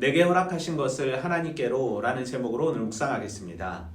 내게 허락하신 것을 하나님께로 라는 제목으로 오늘 묵상하겠습니다.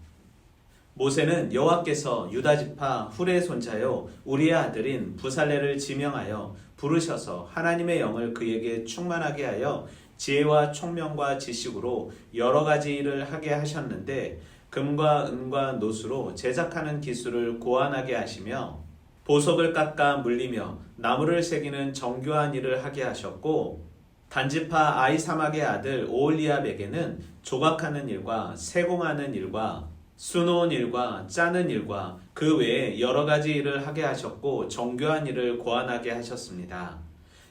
모세는 여호와께서 유다 지파 훌의 손자요 우리의 아들인 부살레를 지명하여 부르셔서 하나님의 영을 그에게 충만하게 하여 지혜와 총명과 지식으로 여러 가지 일을 하게 하셨는데 금과 은과 노수로 제작하는 기술을 고안하게 하시며 보석을 깎아 물리며 나무를 새기는 정교한 일을 하게 하셨고 단지파 아이사막의 아들 오올리압에게는 조각하는 일과 세공하는 일과 수놓은 일과 짜는 일과 그 외에 여러 가지 일을 하게 하셨고 정교한 일을 고안하게 하셨습니다.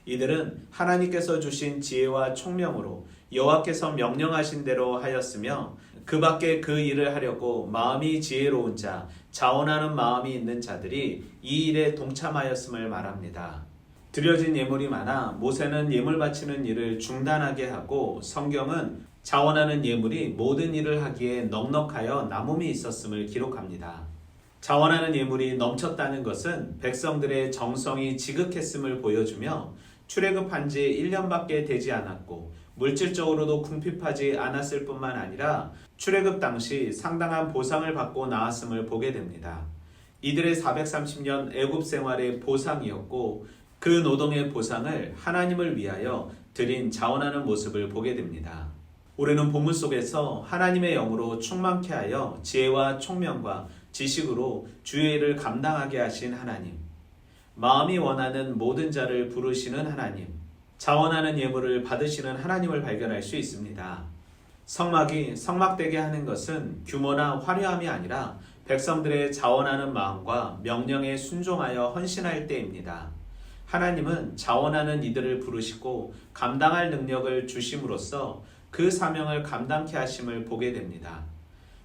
이들은 하나님께서 주신 지혜와 총명으로 여호와께서 명령하신 대로 하였으며 그 밖에 그 일을 하려고 마음이 지혜로운 자, 자원하는 마음이 있는 자들이 이 일에 동참하였음을 말합니다. 드려진 예물이 많아 모세는 예물 바치는 일을 중단하게 하고 성경은 자원하는 예물이 모든 일을 하기에 넉넉하여 남음이 있었음을 기록합니다. 자원하는 예물이 넘쳤다는 것은 백성들의 정성이 지극했음을 보여주며 출애굽한 지 1년밖에 되지 않았고 물질적으로도 궁핍하지 않았을 뿐만 아니라 출애굽 당시 상당한 보상을 받고 나왔음을 보게 됩니다. 이들의 430년 애굽 생활의 보상이었고 그 노동의 보상을 하나님을 위하여 드린 자원하는 모습을 보게 됩니다. 우리는 본문 속에서 하나님의 영으로 충만케 하여 지혜와 총명과 지식으로 주의 일을 감당하게 하신 하나님, 마음이 원하는 모든 자를 부르시는 하나님, 자원하는 예물을 받으시는 하나님을 발견할 수 있습니다. 성막이 성막되게 하는 것은 규모나 화려함이 아니라 백성들의 자원하는 마음과 명령에 순종하여 헌신할 때입니다. 하나님은 자원하는 이들을 부르시고 감당할 능력을 주심으로써 그 사명을 감당케 하심을 보게 됩니다.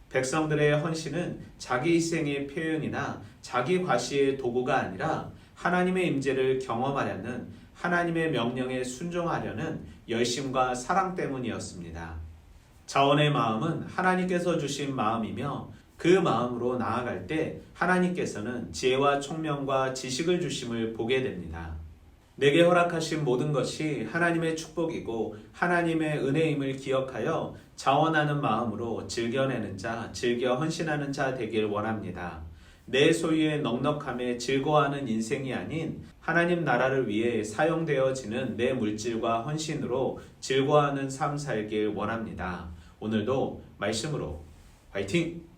백성들의 헌신은 자기 희생의 표현이나 자기 과시의 도구가 아니라 하나님의 임재를 경험하려는 하나님의 명령에 순종하려는 열심과 사랑 때문이었습니다. 자원의 마음은 하나님께서 주신 마음이며 그 마음으로 나아갈 때 하나님께서는 지혜와 총명과 지식을 주심을 보게 됩니다. 내게 허락하신 모든 것이 하나님의 축복이고 하나님의 은혜임을 기억하여 자원하는 마음으로 즐겨내는 자, 즐겨 헌신하는 자 되길 원합니다. 내 소유의 넉넉함에 즐거워하는 인생이 아닌 하나님 나라를 위해 사용되어지는 내 물질과 헌신으로 즐거워하는 삶 살길 원합니다. 오늘도 말씀으로 화이팅!